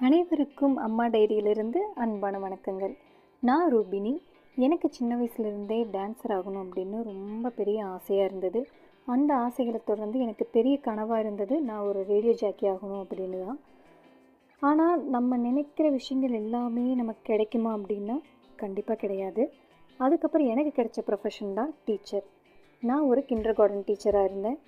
அனைவருக்கும் அம்மா டைரியிலிருந்து அன்பான வணக்கங்கள். நான் ரூபினி. எனக்கு சின்ன வயசுலேருந்தே டான்ஸர் ஆகணும் அப்படின்னு ரொம்ப பெரிய ஆசையாக இருந்தது. அந்த ஆசைகளை தொடர்ந்து எனக்கு பெரிய கனவாக இருந்தது. நான் ஒரு ரேடியோ ஜாக்கி ஆகணும் அப்படின்னு தான். ஆனால் நம்ம நினைக்கிற விஷயங்கள் எல்லாமே நமக்கு கிடைக்குமா அப்படின்னா கண்டிப்பாக கிடையாது. அதுக்கப்புறம் எனக்கு கிடைச்ச ப்ரொஃபஷன் தான் டீச்சர் நான் ஒரு கிண்டர் கார்டன் டீச்சராக இருந்தேன்.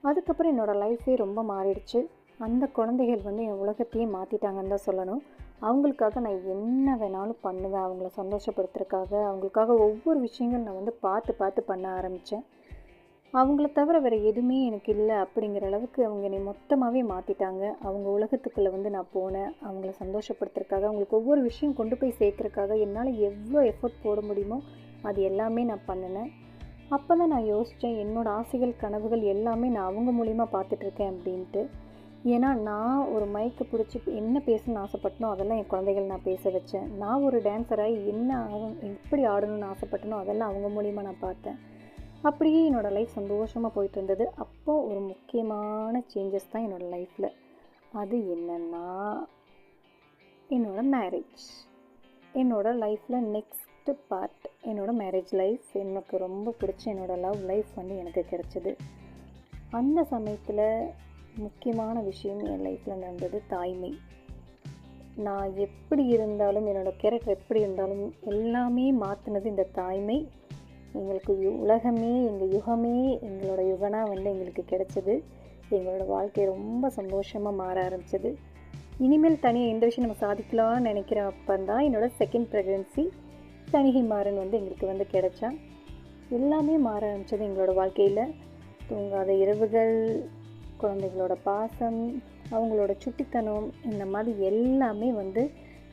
அதுக்கப்புறம் என்னோடய லைஃபே ரொம்ப மாறிடுச்சு. அந்த குழந்தைகள் வந்து என் உலகத்தையே மாற்றிட்டாங்கன்னு தான் சொல்லணும். அவங்களுக்காக நான் என்ன வேணாலும் பண்ணுவேன். அவங்கள சந்தோஷப்படுத்துறதுக்காக அவங்களுக்காக ஒவ்வொரு விஷயங்கள் நான் வந்து பார்த்து பார்த்து பண்ண ஆரம்பித்தேன் அவங்கள தவிர வேறு எதுவுமே எனக்கு இல்லை அப்படிங்கிற அளவுக்கு அவங்க என்னை மொத்தமாகவே மாற்றிட்டாங்க அவங்க உலகத்துக்குள்ளே வந்து நான் போனேன். அவங்கள சந்தோஷப்படுத்துறதுக்காக அவங்களுக்கு ஒவ்வொரு விஷயம் கொண்டு போய் சேர்க்குறதுக்காக என்னால் எவ்வளோ எஃபர்ட் போட முடியுமோ அது எல்லாமே நான் பண்ணினேன். அப்போ தான் நான் யோசித்தேன் என்னோடய ஆசைகள் கனவுகள் எல்லாமே நான் அவங்க மூலிமா பார்த்துட்ருக்கேன் அப்படின்ட்டு. ஏன்னா நான் ஒரு மைக்கு பிடிச்சி என்ன பேசணும்னு ஆசைப்பட்டனோ அதெல்லாம் என் குழந்தைகள் நான் பேச வச்சேன். நான் ஒரு டான்ஸராக என்ன எப்படி ஆடணும்னு ஆசைப்பட்டனோ அதெல்லாம் அவங்க மூலிமா நான் பார்த்தேன். அப்படியே என்னோடய லைஃப் சந்தோஷமாக போயிட்டு இருந்தது அப்போது ஒரு முக்கியமான சேஞ்சஸ் தான் என்னோடய லைஃப்பில் அது என்னென்னா என்னோடய மேரேஜ் என்னோடய லைஃப்பில் நெக்ஸ்ட்டு பார்ட் என்னோடய மேரேஜ் லைஃப் எனக்கு ரொம்ப பிடிச்ச என்னோடய லவ் லைஃப் வந்து எனக்கு கிடச்சிது. அந்த சமயத்தில் முக்கியமான விஷயம் என் லைஃப்பில் நடந்தது தாய்மை. நான் எப்படி இருந்தாலும் என்னோடய கேரக்டர் எப்படி இருந்தாலும் எல்லாமே மாற்றினது இந்த தாய்மை. எங்களுக்கு யு உலகமே எங்கள் யுகமே எங்களோட யுகனா வந்து எங்களுக்கு கிடைச்சது. எங்களோட வாழ்க்கை ரொம்ப சந்தோஷமாக மாற ஆரம்பிச்சது. இனிமேல் தனியாக எந்த விஷயம் நம்ம சாதிக்கலாம்னு நினைக்கிற அப்போ தான் என்னோடய செகண்ட் ப்ரெக்னென்சி தனிகை மாறன் வந்து எங்களுக்கு வந்து கிடைச்சா. எல்லாமே மாற ஆரம்பிச்சது எங்களோட வாழ்க்கையில். தூங்காத இரவுகள் குழந்தைகளோட பாசம் அவங்களோட சுட்டித்தனம் இந்த மாதிரி எல்லாமே வந்து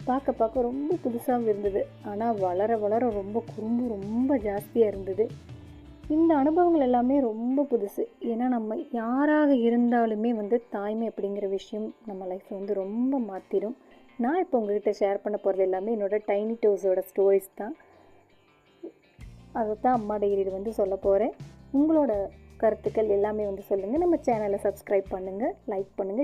பார்க்க பார்க்க ரொம்ப புதுசாகவும் இருந்தது. ஆனால் வளர வளர ரொம்ப குறும்பு ரொம்ப ஜாஸ்தியாக இருந்தது. இந்த அனுபவங்கள் எல்லாமே ரொம்ப புதுசு. ஏன்னா நம்ம யாராக இருந்தாலுமே வந்து தாய்மை அப்படிங்கிற விஷயம் நம்ம லைஃப்பில் வந்து ரொம்ப மாற்றிடும் நான் இப்போ உங்ககிட்ட ஷேர் பண்ண போகிறது எல்லாமே என்னோடய டைனி டோஸோட ஸ்டோரிஸ் தான். அதை தான் அம்மா டைரியில் வந்து சொல்ல போகிறேன் உங்களோட கருத்துக்கள் எல்லாமே வந்து சொல்லுங்கள் நம்ம சேனலை சப்ஸ்கிரைப் பண்ணுங்கள் லைக் பண்ணுங்கள்